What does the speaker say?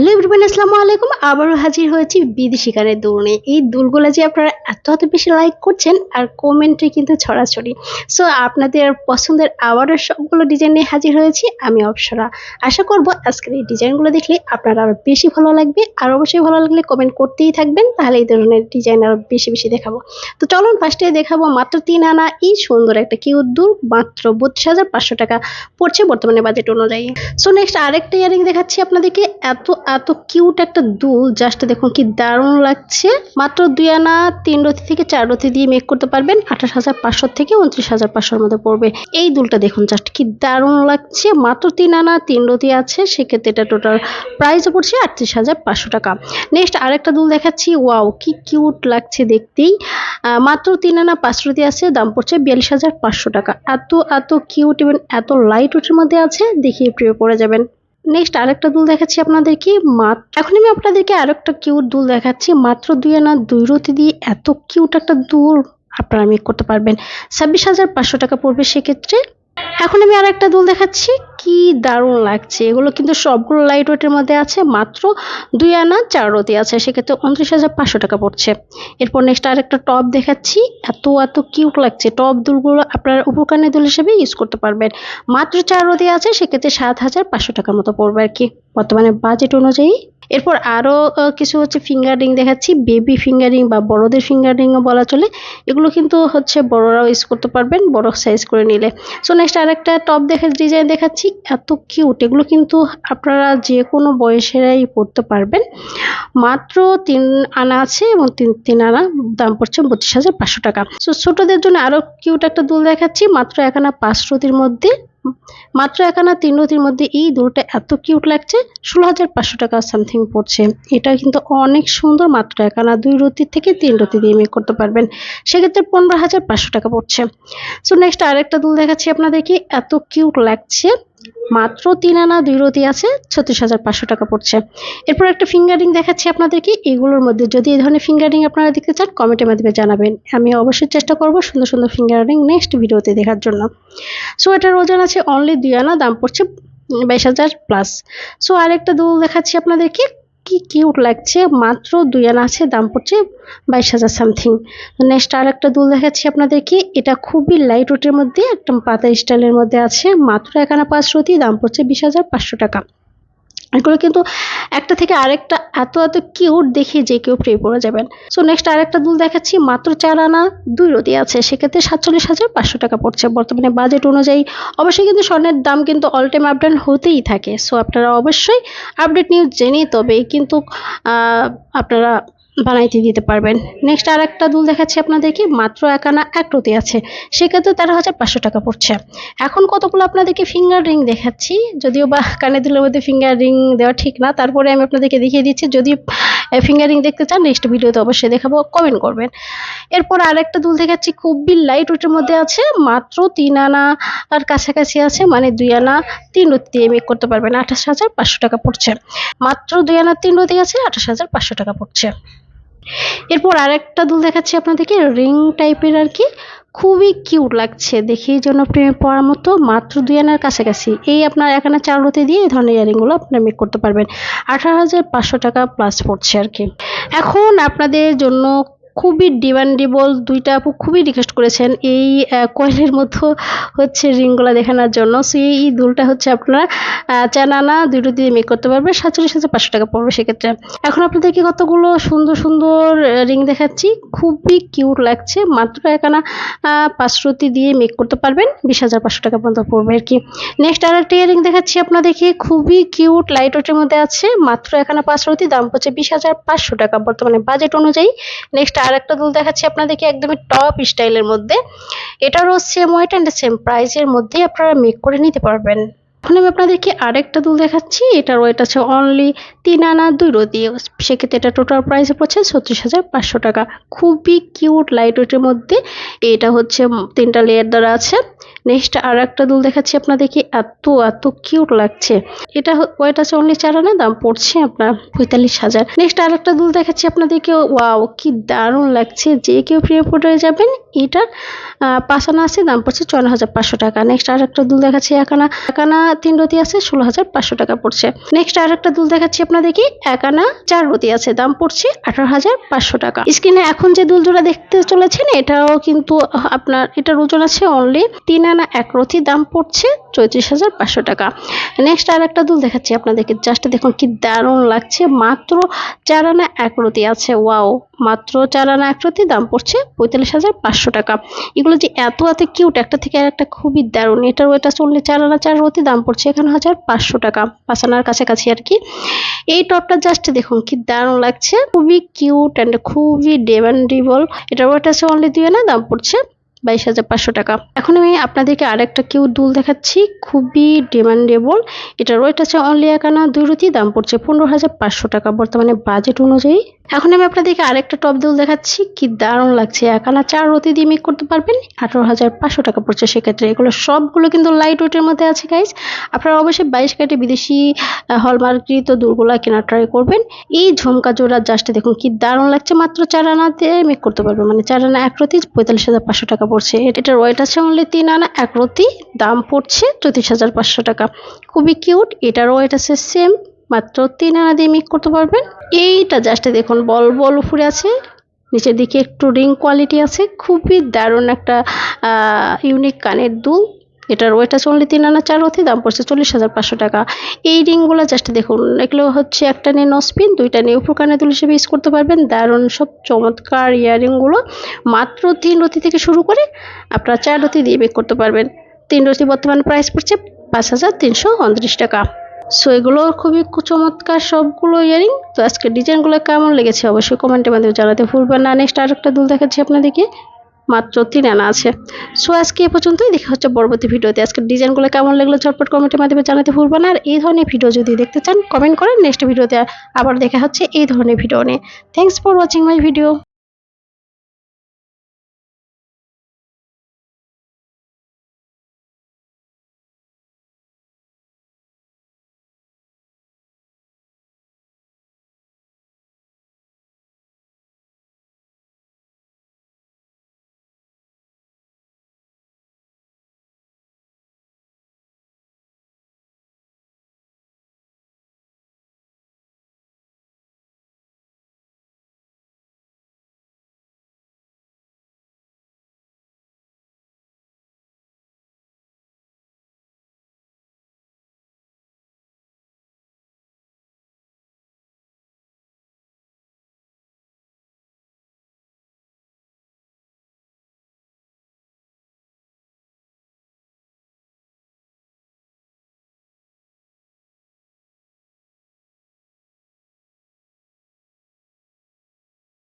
Hello everyone, আসসালামু আলাইকুম। আবারও হাজির হয়েছি বিদেশি গানের নিয়ে এই দুলগুলো যে আপনারা এত এত বেশি লাইক করছেন আর কমেন্টে কিন্তু ছড়াছড়ি। সো আপনাদের পছন্দের আবারও সবগুলো ডিজাইন নিয়ে হাজির হয়েছি আমি অপসরা। আশা করব আজকের এই ডিজাইনগুলো দেখলে আপনার আরও বেশি ভালো লাগবে। আর অবশ্যই ভালো লাগলে কমেন্ট করতেই থাকবেন, তাহলে এই ধরনের ডিজাইন আরও বেশি বেশি দেখাবো। তো চলুন ফার্স্টে দেখাবো মাত্র তিন আনা। এই সুন্দর একটা কিউট দুল, মাত্র বত্রিশ হাজার পাঁচশো টাকা পড়ছে বর্তমানে বাজেট অনুযায়ী। সো নেক্সট আরেকটা ইয়ারিং দেখাচ্ছি আপনাদেরকে। এত এত কিউট একটা দুল জাস্ট দেখুন কি দারুণ লাগছে। মাত্র দুই আনা, তিন রথি থেকে চার রতি দিয়ে মেক করতে পারবেন। আঠাশ হাজার পাঁচশো থেকে উনত্রিশ হাজার পাঁচশোর মধ্যে পড়বে। এই দুলটা দেখুন জাস্ট কি দারুণ লাগছে। মাত্র তিন আনা, তিন রতি আছে, সেক্ষেত্রে এটা টোটাল প্রাইসও পড়ছে আটত্রিশ হাজার পাঁচশো টাকা। নেক্সট আরেকটা দুল দেখাচ্ছি। ওয়াও কি কিউট লাগছে দেখতেই। মাত্র তিন আনা, পাঁচ রতি আছে, দাম পড়ছে বিয়াল্লিশ হাজার পাঁচশো টাকা। এত এত কিউট এবং এত লাইট ওয়েটের মধ্যে আছে, দেখিয়ে প্রিয় পড়ে যাবেন। নেক্সট আরেকটা দুল দেখাচ্ছি আপনাদেরকে। মাত্র এখন আমি আপনাদেরকে আরেকটা কিউট দুল দেখাচ্ছি। মাত্র দুই আনা দুই রতি দিয়ে এত কিউট একটা দুল আপনারা মেক করতে পারবেন। ছাব্বিশ হাজার পাঁচশো টাকা পড়বে সেক্ষেত্রে এখন আমি আর একটা দুল দেখাচ্ছি। কি দারুণ লাগছে। এগুলো কিন্তু সবগুলো লাইট ওয়েটের মধ্যে আছে, মাত্র দুই আনা, চার রতি আছে। সেক্ষেত্রে উনত্রিশ হাজার পাঁচশো টাকা পড়ছে। এরপর নেক্সট আরেকটা টপ দেখাচ্ছি। এত এত কিউট লাগছে। টপ দুলগুলো আপনার উপকারী দুল হিসেবে ইউজ করতে পারবেন। মাত্র চার রতি আছে, সেক্ষেত্রে সাত হাজার পাঁচশো টাকার মতো পড়বে আর কি। বর্তমানে বাজেট অনুযায়ী এরপর আরও কিছু হচ্ছে ফিঙ্গার রিং দেখাচ্ছি বেবি ফিঙ্গার রিং বা বড়দের ফিঙ্গার রিংও বলা চলে। এগুলো কিন্তু হচ্ছে বড়রাও ইউজ করতে পারবেন, বড় সাইজ করে নিলে। সো নেক্সট আরেকটা টপ দেখা ডিজাইন দেখাচ্ছি, এত কিউট এগুলো কিন্তু আপনারা যে কোনো বয়সেরাই পড়তে পারবেন। মাত্র তিন আনা আছে এবং তিন তিন আনা দাম পড়ছে বত্রিশ হাজার পাঁচশো টাকা। সো ছোটোদের জন্য আরও কিউট একটা দুল দেখাচ্ছি, মাত্র এক আনা পাঁচ মধ্যে। মাত্র একানা তিন নদীর মধ্যে এই দুলটা এত কিউট লাগছে, ষোলো হাজার পাঁচশো টাকা সামথিং পড়ছে। এটা কিন্তু অনেক সুন্দর, মাত্র একানা দুই রতির থেকে তিন রতি দিয়ে মেক করতে পারবেন। সেক্ষেত্রে পনেরো হাজার পাঁচশো টাকা পড়ছে। সো নেক্সট আরেকটা দুল দেখাচ্ছি আপনাদেরকে, এত কিউট লাগছে। মাত্র তিন আনা দুই রতি আছে, ছত্রিশ হাজার পাঁচশো টাকা পড়ছে। এরপর একটা ফিঙ্গারিং দেখাচ্ছি আপনাদেরকে, এগুলোর মধ্যে যদি এই ধরনের ফিঙ্গারিং আপনারা দেখতে চান কমেন্টের মাধ্যমে জানাবেন। আমি অবশ্যই চেষ্টা করব সুন্দর সুন্দর ফিঙ্গারিং নেক্সট ভিডিওতে দেখার জন্য। সো এটার ওজন আছে অনলি দুই আনা, দাম পড়ছে বাইশ হাজার প্লাস সো আরেকটা দোল দেখাচ্ছি আপনাদেরকে কি কিউট লাগছে? মাত্র দুই আনা আছে, দাম পড়ছে বাইশ হাজার সামথিং। নেক্সট আর একটা দুল দেখাচ্ছি আপনাদেরকে। এটা খুবই লাইট ওয়েটের মধ্যে একটা পাতা স্টাইলের মধ্যে আছে। মাত্র এক আনা পাঁচ রতি, দাম পড়ছে বিশ হাজার পাঁচশো টাকা। এগুলো কিন্তু একটা থেকে আরেকটা এত এত কিউট দেখে যে কেউ প্রে পড়ে যাবেন। সো নেক্সট আরেকটা দুল দেখাচ্ছি, মাত্র চার আনা দুই রতি আছে, সেক্ষেত্রে সাতচল্লিশ হাজার পাঁচশো টাকা পড়ছে। বর্তমানে বাজেট অনুযায়ী অবশ্যই কিন্তু স্বর্ণের দাম কিন্তু অল টাইম আপডেট হতেই থাকে। সো আপনারা অবশ্যই আপডেট নিউজ জেনেই তবেই কিন্তু আপনারা বানাইতে দিতে পারবেন। নেক্সট আর একটা দুল দেখাচ্ছি আপনাদেরকে, মাত্র এক আনা এক রতি আছে। সেক্ষেত্রে তেরো হাজার পাঁচশো টাকা পড়ছে। এখন কতগুলো আপনাদেরকে ফিঙ্গার রিং দেখাচ্ছি, যদিও বা কানে দুলের মধ্যে ফিঙ্গার রিং দেওয়া ঠিক না, তারপরে আমি আপনাদেরকে দেখিয়ে দিচ্ছি, যদি ফিঙ্গার রিং দেখতে চান নেক্সট ভিডিওতে অবশ্যই দেখাবো কমেন্ট করবেন। এরপর আর একটা দুল দেখাচ্ছি, খুবই লাইট ওয়েটের মধ্যে আছে, মাত্র তিন আনা আর কাছাকাছি আছে মানে দুই আনা তিন রতি দিয়ে মেক করতে পারবেন, আঠাশ হাজার পাঁচশো টাকা পড়ছে। মাত্র দুই আনা তিন রতি আছে, আঠাশ হাজার পাঁচশো টাকা পড়ছে। এরপর আরেকটা দুল দেখাচ্ছি আপনাদেরকে, রিং টাইপের আর কি। খুবই কিউট লাগছে দেখেই জন্য প্রেমে পড়ার মতো মাত্র দুই আনার কাছাকাছি। এই আপনার এক আনা চার রতি দিয়ে এই ধরনের ইয়ারিংগুলো আপনারা মেক করতে পারবেন। আঠারো হাজার পাঁচশো টাকা প্লাস পড়ছে আর কি। এখন আপনাদের জন্য খুবই ডিমান্ডেবল দুইটা আপু খুবই রিকোয়েস্ট করেছেন এই কয়েলের মতো হচ্ছে রিংগুলো দেখানোর জন্য। সো এই দুলটা হচ্ছে আপনারা আনা দুটো দিয়ে মেক করতে পারবে সাতচল্লিশ হাজার পাঁচশো টাকা পড়বে সেক্ষেত্রে। এখন আপনাদেরকে কতগুলো সুন্দর সুন্দর রিং দেখাচ্ছি। খুবই কিউট লাগছে মাত্র এক আনা আহ, দিয়ে মেক করতে পারবেন বিশ হাজার পাঁচশো টাকা পর্যন্ত পড়বে আর কি। নেক্সট আর একটা ইয়ারিং দেখাচ্ছি আপনাদেরকে খুবই কিউট লাইট ওয়েটের মধ্যে আছে মাত্র এক আনা পাঁচ দাম পড়ছে বিশ হাজার পাঁচশো টাকা বর্তমানে বাজেট অনুযায়ী। নেক্সট একটা দুল দেখাচ্ছি আপনাদেরকে একদমই টপ স্টাইলের মধ্যে। এটারও সেম ওয়েট অ্যান্ড সেম প্রাইসের মধ্যেই আপনারা মেক করে নিতে পারবেন। এখন আমি আপনাদেরকে আরেকটা দুল দেখাচ্ছি। এটার ওয়েট আছে অনলি তিন আনা দুই রতি। সেক্ষেত্রে এটা টোটাল প্রাইস পড়ছে ছত্রিশ হাজার পাঁচশো টাকা। খুবই কিউট লাইট ওয়েটের মধ্যে। এটা হচ্ছে তিনটা লেয়ার দ্বারা আছে। নেক্সট আর একটা দুল দেখাচ্ছি আপনাদেরকে। এত এত কিউট লাগছে। এটা ওয়েট আছে? অনলি চার আনা? দাম পড়ছে আপনার পঁয়তাল্লিশ হাজার। নেক্সট আর একটা দুল দেখাচ্ছি আপনাদেরকে। ওয়াও, কি দারুণ লাগছে। যে কেউ প্রিয় ফুটে যাবেন এটা পাঁচ আনা আছে, দাম পড়ছে চুয়ান্ন হাজার পাঁচশো টাকা। নেক্সট আর একটা দুল দেখাচ্ছি একানা একানা তিন রতি আছে, ষোলো হাজার পাঁচশো টাকা পড়ছে। নেক্সট আর একটা দুল দেখাচ্ছি আপনাদেরকে। একানা চার রতি আছে, দাম পড়ছে আঠারো হাজার পাঁচশো টাকা। স্ক্রিনে এখন যে দুল জোড়া দেখতে চলেছেন, এটাও কিন্তু আপনার, এটার ওজন আছে অনলি তিন আনা এক রতি দাম পড়ছে চৌত্রিশ হাজার পাঁচশো টাকা। নেক্সট আর একটা দুল দেখাচ্ছি আপনাদেরকে। জাস্ট দেখুন কি দারুণ লাগছে। মাত্র চার আনা এক রতি আছে। ওয়াও মাত্র চার আনা এক রতি দাম পড়ছে পঁয়তাল্লিশ হাজার পাঁচশো টাকা। এগুলো যে এত এত কিউট একটা থেকে আর একটা খুবই দারুণ। এটার ওয়েটা চললে চার আনা চার রতি দাম পড়ছে এখানে হাজার পাঁচশো টাকা। পাঁচ আনার কাছাকাছি আর কি। এই টপটা জাস্ট দেখুন কি দারুণ লাগছে। খুবই কিউট অ্যান্ড খুবই ডেমান্ডেবল এটার ওয়েট আছে অনলি দুই আনা, দাম পড়ছে বাইশ হাজার পাঁচশো টাকা। এখন আমি আপনাদেরকে আরেকটা কেউ দুল দেখাচ্ছি, খুবই ডিমান্ডেবল এটার ওয়েট আছে অনলি একানা দুই রুতি দাম পড়ছে পনেরো হাজার পাঁচশো টাকা। বর্তমানে বাজেট অনুযায়ী এখন আমি আপনাদেরকে আরেকটা টপ দুল দেখাচ্ছি। কি দারুণ লাগছে। এক আনা চার রতি দিয়ে মেক করতে পারবেন। আঠারো হাজার পাঁচশো টাকা পড়ছে সেক্ষেত্রে। এগুলো সবগুলো কিন্তু লাইট ওয়েটের মধ্যে আছে গাইজ আপনারা অবশ্যই বাইশ কাটে বিদেশি হলমার্কৃত দুলগুলা কেনার ট্রাই করবেন। এই ঝুমকা জোড়া জাস্ট দেখুন, কি দারুণ লাগছে। মাত্র চার আনাতে মেক করতে পারবেন। মানে চার আনা এক রতি, পঁয়তাল্লিশ হাজার পাঁচশো টাকা পড়ছে। এটার ওয়েট আছে অনলি তিন আনা এক রতি। দাম পড়ছে চৌত্রিশ হাজার পাঁচশো টাকা। খুবই কিউট এটার ওয়েট আছে সেম মাত্র তিন আনা দিয়ে মেক করতে পারবেন। এইটা জাস্ট দেখুন, বল বল উপরে আছে, নিচের দিকে একটু রিং কোয়ালিটি আছে, খুবই দারুণ একটা ইউনিক কানের দুল। এটার ওয়েট আছে অনলি তিন আনা, চার অথি দাম পড়ছে চল্লিশ হাজার পাঁচশো টাকা। এই রিংগুলো জাস্ট দেখুন, এগুলো হচ্ছে একটা নিয়ে নসপিন দুইটা নিয়ে উপর কানে দুল হিসেবে ইউজ করতে পারবেন। দারুণ, সব চমৎকার ইয়ারিংগুলো মাত্র তিন রতি থেকে শুরু করে আপনারা চার রতি দিয়ে বেক করতে পারবেন। তিন রতি বর্তমান প্রাইস পড়ছে পাঁচ হাজার তিনশো উনত্রিশ টাকা। সো এগুলো খুবই চমৎকার সবগুলো ইয়ারিং তো আজকে ডিজাইনগুলো কেমন লেগেছে অবশ্যই কমেন্টের মাধ্যমে জানাতে ভুলবেন না। নেক্সট আরেকটা দুল দেখাচ্ছি আপনাদেরকে। মাত্র তিন আনা আছে। সো আজকে এ পর্যন্তই। দেখা হচ্ছে পরবর্তী ভিডিওতে। আজকের ডিজাইনগুলো কেমন লাগল ঝটপট কমেন্টের মাধ্যমে জানাতে ভুলবেন না। আর এই ধরনের ভিডিও যদি দেখতে চান কমেন্ট করেন নেক্সট ভিডিওতে আবার দেখা হচ্ছে এই ধরনের ভিডিও নিয়ে। Thanks for watching my video